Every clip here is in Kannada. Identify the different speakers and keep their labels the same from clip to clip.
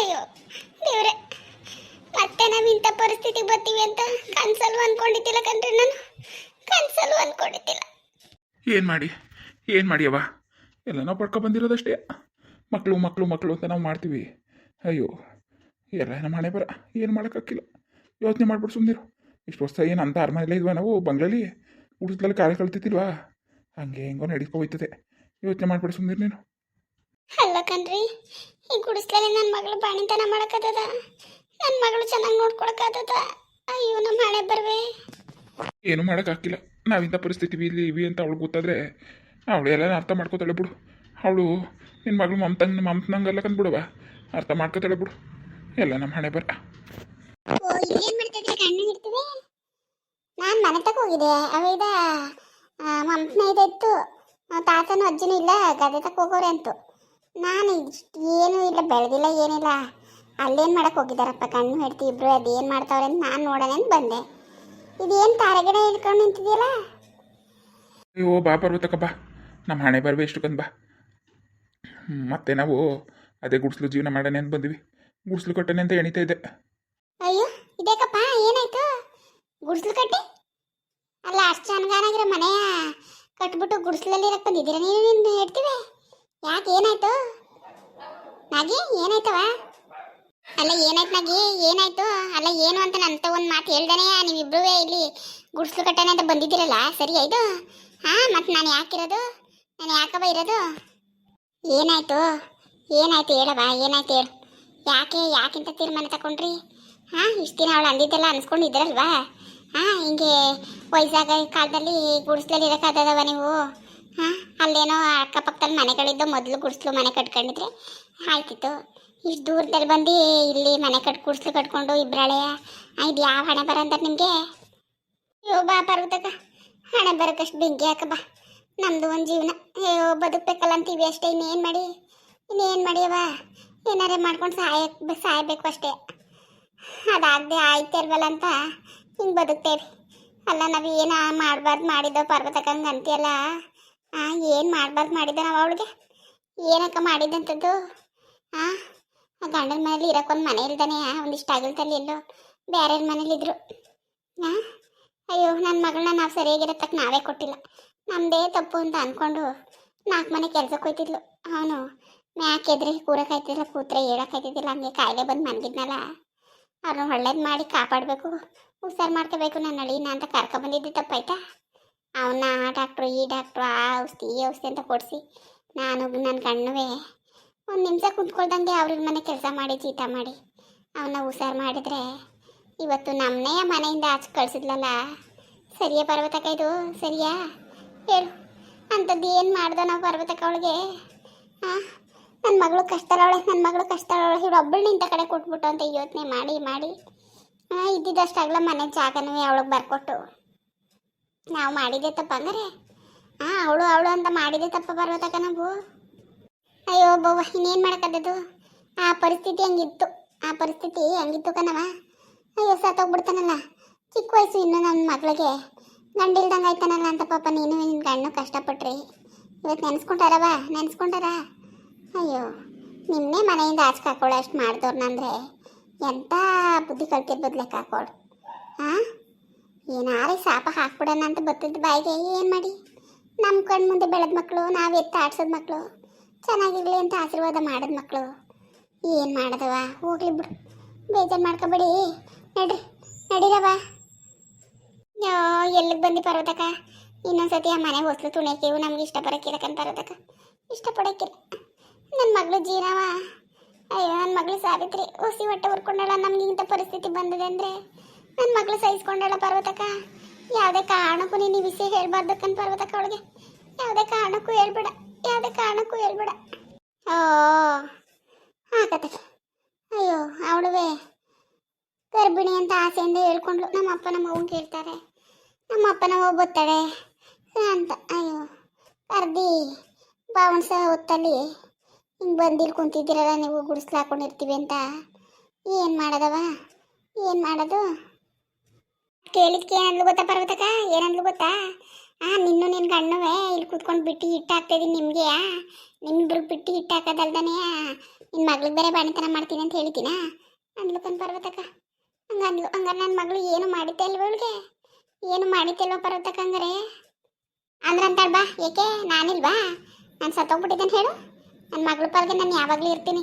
Speaker 1: ಅಯ್ಯೋ ದೇವ್ರೆ ಮತ್ತೆ ನಾವು ಇಂಥ ಪರಿಸ್ಥಿತಿಗೆ ಬರ್ತೀವಿ ಅಂತ ಕನ್ಸಲ್ ಅನ್ಕೊಂಡಿದ್ದಿಲ್ಲ ಕಣ್ರಿ ನಾನು. ಕನ್ಸಲ್ ಅನ್ಕೊಂಡಿದ್ದಿಲ್ಲ.
Speaker 2: ಏನು ಮಾಡಿ? ಏನು ಮಾಡಿ ಅವ್ವ? ಎಲ್ಲ ನಾವು ಪಡ್ಕೊ ಬಂದಿರೋದಷ್ಟೇ. ಮಕ್ಕಳು ಮಕ್ಕಳು ಮಕ್ಕಳು ಅಂತ ನಾವು ಮಾಡ್ತೀವಿ. ಅಯ್ಯೋ ಎಲ್ಲ ನಮ್ಮ ಹಣೆ ಬರ. ಏನು ಮಾಡೋಕ್ಕಾಗಿಲ್ಲ ಯೋಚನೆ ಮಾಡ್ಬಿಟ್ಟು ಸುಮ್ಮನಿರು ಇಷ್ಟು ವರ್ಷ ಏನು ಅಂತ ಅರಮನೆಯಲ್ಲೇ ಇದ್ವಾ ನಾವು ಬಂಗ್ಲಲ್ಲಿ ಉಳಿಸ್ಲಲ್ಲಿ ಕಾಲ ಕಳ್ತಿದ್ದಿಲ್ವಾ? ಹಂಗೆ ಹೆಂಗೋ ನಡೀಕೊ ಹೋಯ್ತದೆ. ಯೋಚನೆ ಮಾಡ್ಬಿಟ್ಟು ಸುಮ್ಮನಿರು ನೀನು.
Speaker 1: ಅಲ್ಲ ಕಣ್ರಿ ಈ ಗುಡಿಸ್ಲಲ್ಲಿ ನನ್ನ ಮಗಳು ಬಾಣಿತನ ಮಾಡಕತ್ತದ. ನನ್ನ ಮಗಳು ಚೆನ್ನಾಗಿ ನೋಡ್ಕೊಳಕ್ಕಾಗದ ಅಯ್ಯೋ ನಮ್ಮ ಹಣೆ ಬರ್ವೆ.
Speaker 2: ಏನು ಮಾಡೋಕ್ಕಾಗಿಲ್ಲ ನಾವಿಂಥ ಪರಿಸ್ಥಿತಿ ಇಲ್ಲಿ ಇವಿ ಅಂತ ಅವಳು ಗೊತ್ತಾದ್ರೆ ಅವಳು ಎಲ್ಲ ಅರ್ಥ ಮಾಡ್ಕೋತಾಳೆ ಬಿಡು. ಅವಳು ನಿನ್ನ ಮಗಳು ಮಮತಂಗ್ ಮಮತನಂಗಲ್ಲ ಕಂದ್ಬಿಡುವ ಅರ್ಥ ಮಾಡ್ಕೋತಾಳೆ ಬಿಡು. ಎಲ್ಲ ನಮ್ಮ ಹಣೆ ಬರ.
Speaker 1: ನಾನು ಮನೆ ತಕ ಹೋಗಿದೆ ಅವಿದ ಮಮ್ಮನ ಇತ್ತು. ತಾತನೂ ಅಜ್ಜನೂ ಇಲ್ಲ ಗದೆ ತಕ ಹೋಗೋರೆ ಅಂತು. ನಾನು ಏನೂ ಇಲ್ಲ ಬೆಳೆದಿಲ್ಲ ಏನಿಲ್ಲ. ಅಲ್ಲೇನು ಮಾಡಕ್ಕೆ ಹೋಗಿದ್ದಾರಪ್ಪ ಕಣ್ಣು ಹಿಡ್ತಿ ಇಬ್ರು ಅದೇನು ಮಾಡ್ತಾವ್ರೆ ಅಂತ ನಾನು ನೋಡೋಣ ಅಂತ ಬಂದೆ. ಇದೇನು ತಾರಗಿಡ ಹಿಡ್ಕೊಂಡು ನಿಂತಿದೆಯಲ್ಲ?
Speaker 2: ಅಯ್ಯೋ ಬಾ ಬರ್ಬೇಕಪ್ಪ ಬಾ. ನಮ್ಮ ಹಣೆ ಬರ್ಬೇ ಎಷ್ಟು ಕಂದು ಬಾ. ಮತ್ತೆ ನಾವು ಅದೇ ಗುಡಿಸ್ಲು ಜೀವನ ಮಾಡೋಣ ಅಂತ ಬಂದ್ವಿ. ಗುಡ್ಸ್ಲು ಕಟ್ಟಣೆ ಅಂತ ಎಣಿತಾ ಇದ್ದೆ.
Speaker 1: ಅಯ್ಯೋ ಇದೇಕಪ್ಪ ಏನಾಯ್ತು? ಗುಡಿಸ್ಲು ಕಟ್ಟಿ? ಅಲ್ಲ ಅಷ್ಟು ಚೆನ್ನಾಗಿರೋ ಮನೆಯ ಕಟ್ಬಿಟ್ಟು ಗುಡಿಸ್ಲಲ್ಲಿ ಇರಕ್ಕೆ ಬಂದಿದ್ದೀರ ನೀನು ನಿನ್ನ ಹೇಳ್ತೀವಿ ಯಾಕೆ, ಏನಾಯ್ತು? ನಾಗಿ, ಏನಾಯ್ತವ? ಅಲ್ಲ, ಏನಾಯ್ತು ನಾಗಿ, ಏನಾಯ್ತು? ಅಲ್ಲ, ಏನು ಅಂತ ನನ್ನ ಒಂದು ಮಾತು ಹೇಳ್ದಾನೆ ನೀವಿಬ್ರೂ ಇಲ್ಲಿ ಗುಡ್ಸು ಕಟ್ಟಣೆ ಅಂತ ಬಂದಿದ್ದೀರಲ್ಲ, ಸರಿ ಆಯ್ತು? ಹಾ ಮತ್ತೆ ನಾನು ಯಾಕಿರೋದು ನಾನು ಯಾಕವ ಇರೋದು? ಏನಾಯ್ತು? ಏನಾಯ್ತು ಹೇಳವ ಏನಾಯ್ತು ಹೇಳು. ಯಾಕೆ, ಯಾಕಿಂತ ತೀರ್ಮಾನ ತಗೊಂಡ್ರಿ ಹಾ, ಇಷ್ಟು ದಿನ ಅವಳು ಅಂದಿದ್ದೆಲ್ಲ ಅನ್ಸ್ಕೊಂಡಿದ್ರಲ್ವಾ ಹಾ, ಹಿಂಗೆ ವಯಸ್ಸಾಗ ಕಾಲದಲ್ಲಿ ಗುಡಿಸ್ಲಲ್ಲಿ ಇರೋಕ್ಕಾಗದವ ನೀವು? ಹಾ, ಅಲ್ಲೇನೋ ಅಕ್ಕಪಕ್ಕದಲ್ಲಿ ಮನೆಗಳಿದ್ದು ಮೊದಲು ಗುಡಿಸ್ಲು ಮನೆ ಕಟ್ಕೊಂಡಿದ್ರೆ ಆಯ್ತಿತ್ತು. ಇಷ್ಟು ದೂರದಲ್ಲಿ ಬಂದು ಇಲ್ಲಿ ಮನೆ ಕಟ್, ಗುಡಿಸ್ಲು ಕಟ್ಕೊಂಡು ಇಬ್ಬರಳೆಯ ಇದು ಯಾವ ಹಣೆ ಬರ ಅಂತ ನಿಮಗೆ? ಅಯ್ಯೋ, ಬಾ ಪರ್ವತಕ್ಕ, ಹಣೆ ಬರೋಕಷ್ಟು ಬೆಂಕಿ ಹಾಕ ಬಾ. ನಮ್ದು ಒಂದು ಜೀವನ. ಅಯ್ಯೋ, ಬದುಕಬೇಕಲ್ಲ ಅಂತೀವಿ ಅಷ್ಟೇ, ಇನ್ನೇನು ಮಾಡಿ? ಇನ್ನೇನು ಮಾಡಿಯವ ಏನಾರೇ ಮಾಡ್ಕೊಂಡು ಸಾಯ ಸಾಯಬೇಕು ಅಷ್ಟೇ. ಅದಾಗದೆ ಆಯ್ತಲ್ವಲ್ಲ ಅಂತ ಹಿಂಗೆ ಬದುಕ್ತೇವೆ. ಅಲ್ಲ, ನಾವು ಏನು ಮಾಡಬಾರ್ದು ಮಾಡಿದ್ದೋ ಪರ್ವತಕ್ಕಂಗೆ ಅಂತೀಯಲ್ಲ? ಹಾಂ ಏನು ಮಾಡಬಾರ್ದು ಮಾಡಿದ್ದೆ ನಾವು ಅವಳಿಗೆ? ಏನಕ್ಕ ಮಾಡಿದ್ದಂಥದ್ದು ಹಾಂ ಆ ಗಂಡನ ಮನೇಲಿ ಇರೋಕ್ಕೊಂದು ಮನೆ ಇಲ್ದಾನೆ ಒಂದಿಷ್ಟು ಅಗಲದಲ್ಲಿ ಎಲ್ಲೋ ಬೇರೆ ಮನೇಲಿದ್ರು ಹಾಂ ಅಯ್ಯೋ ನನ್ನ ಮಗಳನ್ನ ನಾವು ಸರಿಯಾಗಿರತ್ತಕ್ಕೆ ನಾವೇ ಕೊಟ್ಟಿಲ್ಲ. ನಮ್ಮದೇ ತಪ್ಪು ಅಂತ ಅಂದ್ಕೊಂಡು ನಾಲ್ಕು ಮನೆ ಕೆಲ್ಸಕ್ಕೆ ಹೋಯ್ತಿದ್ಲು. ಅವನು ಮ್ಯಾಕ್ ಎದ್ರಿ ಕೂರಕ್ಕಾಯ್ತಿಲ್ಲ ಕೂತ್ರೆ ಹೇಳಕ್ಕಾಯ್ತಿದ್ದಿಲ್ಲ ಹಂಗೆ ಕಾಯಿಲೆ ಬಂದು ಮನ್ಗಿದ್ನಲ್ಲ. ಅವ್ರನ್ನ ಒಳ್ಳೇದು ಮಾಡಿ ಕಾಪಾಡಬೇಕು, ಹುಷಾರು ಮಾಡ್ಕೋಬೇಕು ನನ್ನ ಅಳಿನ ಅಂತ ಕರ್ಕೊಂಡ್ಬಂದಿದ್ದು ತಪ್ಪಾಯ್ತಾ? ಅವನ್ನ ಆ ಡಾಕ್ಟ್ರು ಈ ಡಾಕ್ಟ್ರು ಆ ಔಷಧಿ, ಈ ಔಷಧಿ ಅಂತ ಕೊಡಿಸಿ. ನಾನು ನನ್ನ ಕಣ್ಣುವೆ ಒಂದು ನಿಮಿಷ ಕುಂತ್ಕೊಳ್ದಂಗೆ ಅವ್ರಿಗೆ ಮನೆ ಕೆಲಸ ಮಾಡಿ ಚೀಟ ಮಾಡಿ. ಅವನ್ನ ಹುಷಾರು ಮಾಡಿದ್ರೆ ಇವತ್ತು ನಮ್ಮನೇ ಮನೆಯಿಂದ ಆಚೆ ಕಳಿಸಿದ್ಲಲ್ಲ. ಸರಿಯಾ ಪರ್ವತಕ್ಕ ಇದು? ಸರಿಯಾ? ಹೇಳು. ಅಂಥದ್ದು ಏನು ಮಾಡ್ದೆ ನಾವು ಪರ್ವತಕ್ಕ ಅವಳಿಗೆ? ಹಾಂ ನನ್ನ ಮಗಳು ಕಷ್ಟದವಳೆ ನನ್ನ ಮಗಳು ಕಷ್ಟದವಳೆ. ಇವಳು ಒಬ್ಬಳು ನಿಂತ ಕಡೆ ಕೊಟ್ಬಿಟ್ಟು ಅಂತ ಯೋಚನೆ ಮಾಡಿ ಮಾಡಿ. ಹಾಂ ಇದ್ದಿದ್ದಷ್ಟಾಗಲ ಮನೆ ಜಾಗನೂ ಅವಳಿಗೆ ಬರ್ಕೊಟ್ಟು. ನಾವು ಮಾಡಿದ್ದೆ ತಪ್ಪ ಅಂದ್ರೆ? ಹಾಂ ಅವಳು ಅವಳು ಅಂತ ಮಾಡಿದೆ ತಪ್ಪ ಬರ್ಬೇಕ ನಾವು ಅಯ್ಯೋ, ಬವ್ವ, ಇನ್ನೇನು ಮಾಡೋಕ್ಕದ್ದು ಆ ಪರಿಸ್ಥಿತಿ ಹಂಗಿತ್ತು. ಆ ಪರಿಸ್ಥಿತಿ ಹಂಗಿತ್ತು ಕಣವ ಅಯ್ಯೋ ಸತ್ತೋಗ್ಬಿಡ್ತಾನಲ್ಲ ಚಿಕ್ಕ ವಯಸ್ಸು ಇನ್ನು ನನ್ನ ಮಗಳಿಗೆ. ಗಂಡಿಲ್ದಂಗೆ ಆಯ್ತಾನಲ್ಲ ಅಂತ ಪಾಪ ನೀನು ನಿನ್ನ ಗಂಡು ಕಷ್ಟಪಟ್ರಿ. ಇವತ್ತು ನೆನೆಸ್ಕೊಂಡಾರವ ನೆನೆಸ್ಕೊಂಡಾರ ಅಯ್ಯೋ, ನಿನ್ನೆ ಮನೆಯಿಂದ ಆಚೆ ಹಾಕೊಳ್ಳೋ ಅಷ್ಟು ಮಾಡ್ದವ್ರನ್ನಂದ್ರೆ ಎಂಥ ಬುದ್ಧಿ ಕಲ್ತಿರ್ಬೋದು ಲೆಕ್ಕ ಹಾಕೋಳು. ಹಾಂ ಏನಾರೇ ಶಾಪ ಹಾಕ್ಬಿಡೋಣ ಅಂತ ಬತ್ತದ ಬಾಯಿಗೆ, ಏನು ಮಾಡಿ? ನಮ್ಮ ಕಣ್ಣು ಮುಂದೆ ಬೆಳೆದ ಮಕ್ಕಳು ನಾವು ಎತ್ತ ಆಡ್ಸೋದು ಮಕ್ಕಳು ಚೆನ್ನಾಗಿರಲಿ ಅಂತ ಆಶೀರ್ವಾದ ಮಾಡಿದ ಮಕ್ಕಳು ಏನು ಮಾಡೋದವ? ಹೋಗ್ಲಿ ಬಿಡು. ಬೇಜಾರು ಮಾಡ್ಕೊಬೇಡಿ. ನಡ್ರಿ ನಡೀರವ ಎಲ್ಲಿಗೆ ಬಂದು ಪರ್ವತಕ್ಕ? ಇನ್ನೊಂದ್ಸತಿ ಆ ಮನೆ ಹೊಸ್ಲು ತುಣಿಯಕ್ಕೆ ನಮ್ಗೆ ಇಷ್ಟ ಬರೋಕ್ಕಿರಕಂತ ಪರ್ವತಕ್ಕ. ಇಷ್ಟಪಡೋಕ್ಕಿಲ್ಲ ನನ್ನ ಮಗಳು ಜೀನವ. ಅಯ್ಯೋ ನನ್ನ ಮಗಳು ಸಾವಿತ್ರಿ. ಹೊಸಿ ಹೊಟ್ಟೆ ಹುರ್ಕೊಂಡಲ್ಲ, ನಮ್ಗೆ ಇಂಥ ಪರಿಸ್ಥಿತಿ ಬಂದಿದೆ ಅಂದರೆ? ನನ್ನ ಮಗಳು ಸಹಿಸ್ಕೊಂಡಳ ಪರ್ವತಕ್ಕ. ಯಾವುದೇ ಕಾರಣಕ್ಕೂ ನೀನು ಈ ವಿಷಯ ಹೇಳ್ಬಾರ್ದಕ್ಕನ್ ಪರ್ವತಕ್ಕ ಅವಳಿಗೆ. ಯಾವುದೇ ಕಾರಣಕ್ಕೂ ಹೇಳ್ಬೇಡ. ಯಾವುದೇ ಕಾರಣಕ್ಕೂ ಹೇಳ್ಬೇಡ. ಓ ಹಾಕತ್ತೆ ಅಯ್ಯೋ, ಅವಳುವೆ. ಗರ್ಭಿಣಿ ಅಂತ ಆಸೆಯಿಂದ ಹೇಳ್ಕೊಂಡ್ಲು ನಮ್ಮ ಅಪ್ಪ ನಮ್ಮ ಅವ್ವನ್ ಕೇಳ್ತಾರೆ. ನಮ್ಮ ಅಪ್ಪ ನಮ್ಮ ಅವ್ವ ಬತ್ತಾಳೆ ಅಂತ. ಅಯ್ಯೋ ಕರ್ದಿ ಸಹ ಹೊತ್ತಲ್ಲಿ ಹಿಂಗೆ ಬಂದಿಲ್ಲಿ ಕುಂತಿದ್ದೀರಲ್ಲ ನೀವು ಗುಡಿಸ್ಲಾಕೊಂಡಿರ್ತೀವಿ ಅಂತ. ಏನು ಮಾಡೋದವ? ಏನು ಮಾಡೋದು? ಕೇಳಿದ್ಕೆ ಏನಂದ್ಲು ಗೊತ್ತಾ ಪರ್ವತಕ ಏನಂದ್ಲು ಗೊತ್ತಾ? ಆ, ನಿನ್ನ ನಿನ್ನ ಗಣ್ಣುವೆ ಇಲ್ಲಿ ಕೂತ್ಕೊಂಡು ಬಿಟ್ಟು ಹಿಟ್ಟು ಹಾಕ್ತಿದ್ದೀನಿ ನಿಮಗೆ ನಿಮ್ಮಿಬ್ರಿಗೆ ಬಿಟ್ಟು ಹಿಟ್ಟು ಹಾಕೋದಲ್ದಾನೆ ನಿನ್ನ ಮಗಳಿಗೆ ಬೇರೆ ಬಾಣಿತನ ಮಾಡ್ತೀನಿ ಅಂತ ಹೇಳ್ತೀನಾ? ಅಂದ್ಲುಕೊಂಡು ಪರ್ವತಕ ಹಂಗ ಅಂದ್ಲು ಹಂಗಾರೆ ನನ್ನ ಮಗಳು ಏನು ಮಾಡಿದ್ದೆ ಅಲ್ವ ಅವಳಿಗೆ ಏನು ಮಾಡಿದ್ದಲ್ವ ಪರ್ವತಕ ಹಂಗಾರೆ? ಅಂದ್ರೆ ಅಂತಾಳ ಬಾ, ಏಕೆ? ನಾನಿಲ್ವಾ? ನಾನು ಸತ್ತೋಗ್ಬಿಟ್ಟಿದ್ದೇನೆ ಹೇಳು. ನನ್ನ ಮಗಳ ಪಾಲ್ಗೆ ನಾನು ಯಾವಾಗಲೂ ಇರ್ತೀನಿ.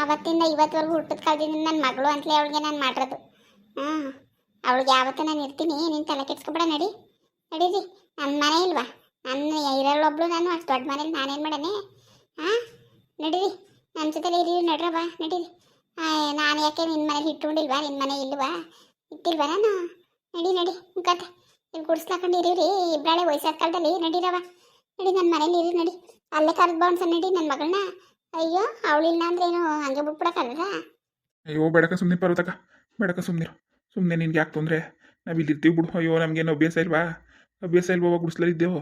Speaker 1: ಆವತ್ತಿಂದ ಇವತ್ತವರೆಗೂ ಹುಟ್ಟದ ಕಾಲದಿಂದ ನನ್ನ ಮಗಳು ಅಂತಲೇ ಅವಳಿಗೆ ನಾನು ಮಾಡಿರೋದು. ಹಾಂ ಅವಳಿಗೆ ಯಾವತ್ತ ನಾನು ಇರ್ತೀನಿ, ನೀನು ತಲೆ ಕೆಡ್ಸ್ಕೊಬೇಡ, ನಡಿ. ನಡೀರಿ. ನನ್ನ ಮನೆ ಇಲ್ವಾ? ನನ್ನ ಇರೋಳೊಬ್ಳು ನಾನು, ಅಷ್ಟು ದೊಡ್ಡ ಮನೇಲಿ ನಾನೇನು ಮಾಡೇನೆ? ಹಾಂ ನಡೀರಿ. ನನ್ನ ಜೊತೆಲಿ ಇರಿ, ನಡ್ರ, ಬಾ, ನಡೀರಿ. ನಾನು ಯಾಕೆ ನಿನ್ನ ಮನೇಲಿ ಇಟ್ಕೊಂಡಿಲ್ವಾ? ನಿನ್ನ ಮನೆ ಇಲ್ವಾ? ಇಟ್ಟಿಲ್ವಾ ನಾನು? ನಡಿ ನಡಿ. ಮುಖತೆ ಇಲ್ಲಿ ಗುಡಿಸ್ಲಾಕೊಂಡು ಇರೀರಿ ಇಬ್ಬಳೆ ವಯಸ್ಸಾದ ಕಾಲದಲ್ಲಿ. ನಡೀರವ ನಡಿ ನನ್ನ ಮನೇಲಿ ಇರಿ, ನಡಿ. ಅಲ್ಲೇ ಕರೆದು ಬೌನ್ಸ ನಡಿ ನನ್ನ ಮಗಳನ್ನ ಅಯ್ಯೋ, ಅವಳಿಲ್ಲ ಅಂದ್ರೇನು ಹಂಗೆ ಬಿಟ್ಬಿಡಕ್ಕಲ್ಲ
Speaker 2: ಅಯ್ಯೋ ಬೇಡಕ ಸುಮ್ಮನೆ ಬೇಡಕ ಸುಮ್ಮನಿರು ಸುಮ್ಮನೆ ನಿನ್ಗೆ ಯಾಕೆ ತೊಂದರೆ? ನಾವು ಇಲ್ಲಿರ್ತೀವಿ ಬಿಡು. ಅಯ್ಯೋ ನಮಗೇನು ಅಭ್ಯಾಸ ಇಲ್ವಾ? ಅಭ್ಯಾಸ ಇಲ್ವಾ ಗುಡಿಸ್ಲಲ್ಲಿದ್ದೆವು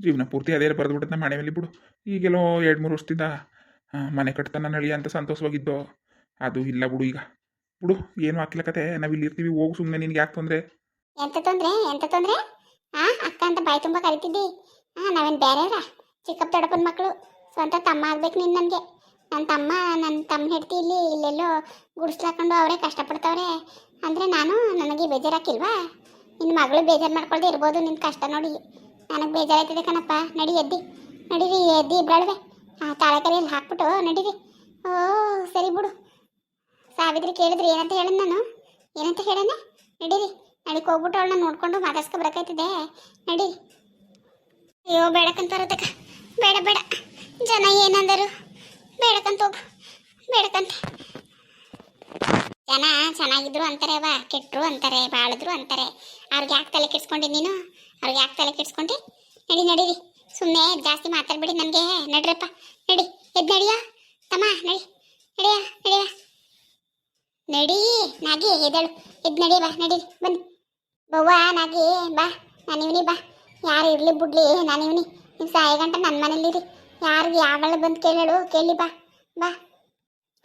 Speaker 2: ಜೀವನ ಪೂರ್ತಿ ಅದೇ ಬರೆದ್ಬಿಟ್ಟು ನಮ್ಮ ಮನೆ ಮೇಲೆ ಬಿಡು. ಈಗೆಲ್ಲೋ ಎರಡು ಮೂರು ವರ್ಷದಿಂದ ಮನೆ ಕಟ್ತಾನ ನಳಿ ಅಂತ ಸಂತೋಷವಾಗಿದ್ದೋ? ಅದು ಇಲ್ಲ ಬಿಡು ಈಗ. ಬಿಡು, ಏನು ಹಾಕಿಲ್ಲ ಕತೆ. ನಾವು ಇಲ್ಲಿರ್ತೀವಿ, ಹೋಗು ಸುಮ್ಮನೆ ನಿನ್ಗೆ ಯಾಕೆ ತೊಂದರೆ?
Speaker 1: ಎಂತ ತೊಂದರೆ? ಎಂತ ತೊಂದರೆ? ಹಾಂ ಅಕ್ಕ ಅಂತ ಬಾಯಿ ತುಂಬ ಕರಿತಿದ್ದಿ. ಹಾಂ ನಾವೇನು ಬೇರೆಯವ್ರ? ಚಿಕ್ಕಪ್ಪ ದೊಡ್ಡಪ್ಪನ ಮಕ್ಕಳು. ಸ್ವಂತ ತಮ್ಮ ಆಗ್ಬೇಕು ನೀನು ನನಗೆ. ನನ್ನ ತಮ್ಮ ನನ್ನ ತಮ್ಮ ಹೆಡ್ತಿ ಇಲ್ಲಿ, ಇಲ್ಲೆಲ್ಲೋ ಗುಡಿಸ್ಲಾಕೊಂಡು ಅವರೇ ಕಷ್ಟಪಡ್ತಾವ್ರೆ. ಅಂದರೆ ನಾನು ನನಗೆ ಬೇಜಾರಾಕಿಲ್ವಾ? ನಿನ್ನ ಮಗಳು ಬೇಜಾರು ಮಾಡ್ಕೊಳ್ದೆ ಇರ್ಬೋದು ನಿನ್ನ ಕಷ್ಟ ನೋಡಿ. ನನಗೆ ಬೇಜಾರಾಯ್ತದೆ ಕಣಪ್ಪ, ನಡಿ ಎದ್ದಿ. ನಡೀರಿ, ಎದ್ದಿ ಇಬ್ಬಳವೆ ಆ ತಾಳೆಕರಿಯಲ್ಲಿ ಹಾಕ್ಬಿಟ್ಟು ನಡೀರಿ. ಓ, ಸರಿ ಬಿಡು. ಸಾವಿತ್ರಿ ಕೇಳಿದ್ರಿ, ಏನಂತ ಹೇಳಿದ್ ನಾನು? ಏನಂತ ಹೇಳನೆ? ನಡೀರಿ. ನಡಿಗೆ ಹೋಗ್ಬಿಟ್ಟು ಅವಳನ್ನ ನೋಡ್ಕೊಂಡು ಮಾತಾಡ್ಸ್ಕೊ ಬರಕೈತಿದೆ ನಡಿ. ಅಯ್ಯೋ, ಬೇಡಕ್ಕಂತ ಬರತಕ್ಕ ಬೇಡ ಬೇಡ. ಜನ ಏನಂದರು? ಬೇಡಕ್ಕಂತ ಹೋಗು. ಬೇಡಕ್ಕಂತ. ಜನ ಚೆನ್ನಾಗಿದ್ರು ಅಂತಾರೆ, ಬಾ ಕೆಟ್ಟರು ಅಂತಾರೆ, ಬಾಳಿದ್ರು ಅಂತಾರೆ. ಅವ್ರಿಗೆ ಯಾಕೆ ತಲೆ ಕೆಡ್ಸ್ಕೊಂಡಿ ನೀನು? ಅವ್ರಿಗೆ ಯಾಕೆ ತಲೆ ಕೆಡ್ಸ್ಕೊಂಡಿ? ನಡಿ, ನಡೀರಿ. ಸುಮ್ಮನೆ ಜಾಸ್ತಿ ಮಾತಾಡ್ಬಿಡಿ ನನಗೆ. ನಡ್ರಪ್ಪ, ನಡಿ. ಎದ್ದು ನಡಿಯಾ? ತಮ್ಮ, ನಡಿ. ನಡಿಯ ನಡಿಯ? ನಡಿ, ನಾಗಿ, ಎದ್ದೇಳು. ಎದ್ದು ನಡಿ, ಬಾ, ನಡಿ. ಬನ್ನಿ. ಬವ್ವ, ನಾಗಿ, ಬಾ. ನಾನು ಇವನಿ ಬಾ. ಯಾರು ಇರಲಿ ಬಿಡ್ಲಿ ನಾನು ಇವನಿ ನೀವು ಸಾಯಿ ಗಂಟ ನನ್ನ ಮನೇಲಿರಿ. ಯಾರಿಗೆ ಯಾವಳು ಬಂದು ಕೇಳಳು, ಕೇಳಿ ಬಾ. ಬಾ.